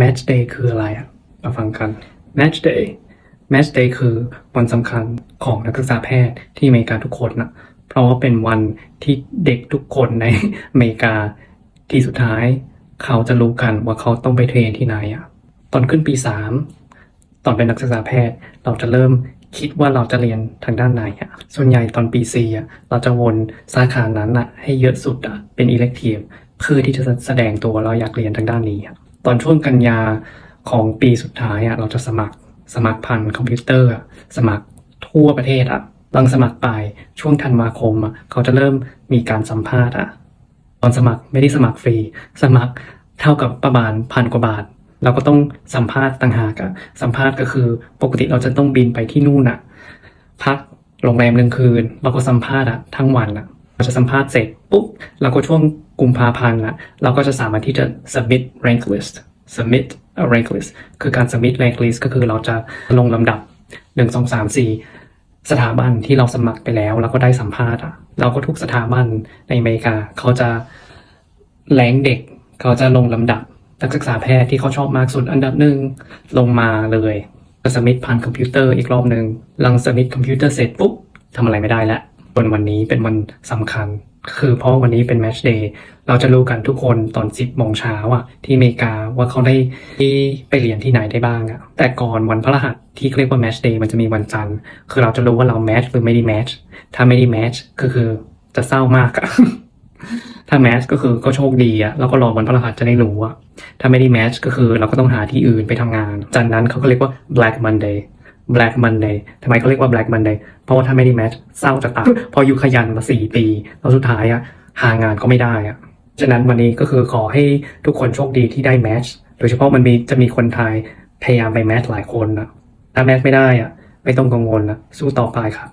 Match Day คืออะไรอะมาฟังกัน Match Day Match Day คือวันสำคัญของนักศึกษาแพทย์ที่อเมริกาทุกคนนะเพราะว่าเป็นวันที่เด็กทุกคนในอเมริกาที่สุดท้าย เขาจะรู้กันว่าเขาต้องไปเทรนที่ไหนอะตอนขึ้นปีสามตอนเป็นนักศึกษาแพทย์เราจะเริ่มคิดว่าเราจะเรียนทางด้านไหนอะส่วนใหญ่ตอนปีสี่อะเราจะวนสาขานั้นอะให้เยอะสุดอะเป็น elective เพื่อที่จะแสดงตัวเราอยากเรียนทางด้านนี้อะ ตอนช่วงกันยาของปีสุดท้ายอะเราจะสมัครสมัครผ่านคอมพิวเตอร์ สมัครทั่วประเทศอะลังสมัครไปช่วงธันวาคมอะเขาจะเริ่มมีการสัมภาษณ์อะตอนสมัครไม่ได้สมัครฟรี สมัครเท่ากับประมาณพันกว่าบาท เราก็ต้องสัมภาษณ์ต่างหากอะสัมภาษณ์ก็คือปกติเราจะต้องบินไปที่นู่นอะพักโรงแรมหนึ่งคืน เราก็สัมภาษณ์อะทั้งวันอะ เราจะสัมภาษณ์เสร็จปุ๊บเราก็ช่วงกุมภาพันธ์อะเราก็จะสามารถที่จะ submit rank list submit a rank list คือการ submit rank list ก็คือเราจะลงลำดับหนึ่งสองสามสี่สถาบันที่เราสมัครไปแล้ว แล้วก็ได้สัมภาษณ์อะเราก็ทุกสถาบันในอเมริกา เขาจะแรงเด็ก เขาจะลงลำดับนักศึกษาแพทย์ที่เขาชอบมากสุดอันดับหนึ่งลงมาเลยสมิธผ่านคอมพิวเตอร์อีกรอบหนึ่งหลังสมิธคอมพิวเตอร์เสร็จปุ๊บทำอะไรไม่ได้แล้ว วันวันนี้เป็นวันสำคัญ คือเพราะวันนี้เป็นแมชเดย์เราจะรู้กันทุกคนตอน10โมงเช้าอะ ที่อเมริกาว่าเขาได้ที่ไปเรียนที่ไหนได้บ้างอะ แต่ก่อนวันพฤหัสที่เรียกว่าแมชเดย์มันจะมีวันจันทร์คือเราจะรู้ว่าเราแมชหรือไม่ได้แมชถ้าไม่ได้แมชก็คือจะเศร้ามากอะถ้าแมชก็คือก็โชคดีอะเราก็รอวันพฤหัสจะได้รู้อะถ้าไม่ได้แมชก็คือเราก็ต้องหาที่อื่นไปทำงานจันนั้นเขาก็เรียกว่า black monday black monday ทำไมเขาเรียกว่า black monday เพราะว่าถ้าไม่ได้แมชเศร้าจะตายพออยู่ขยันมาสี่ปีแล้วสุดท้ายอะหางานก็ไม่ได้อะฉะนั้นวันนี้ก็คือขอให้ทุกคนโชคดีที่ได้แมชโดยเฉพาะมันมีจะมีคนไทยพยายามไปแมชหลายคนนะถ้าแมชไม่ได้อะไม่ต้องกังวลนะสู้ต่อไปครับ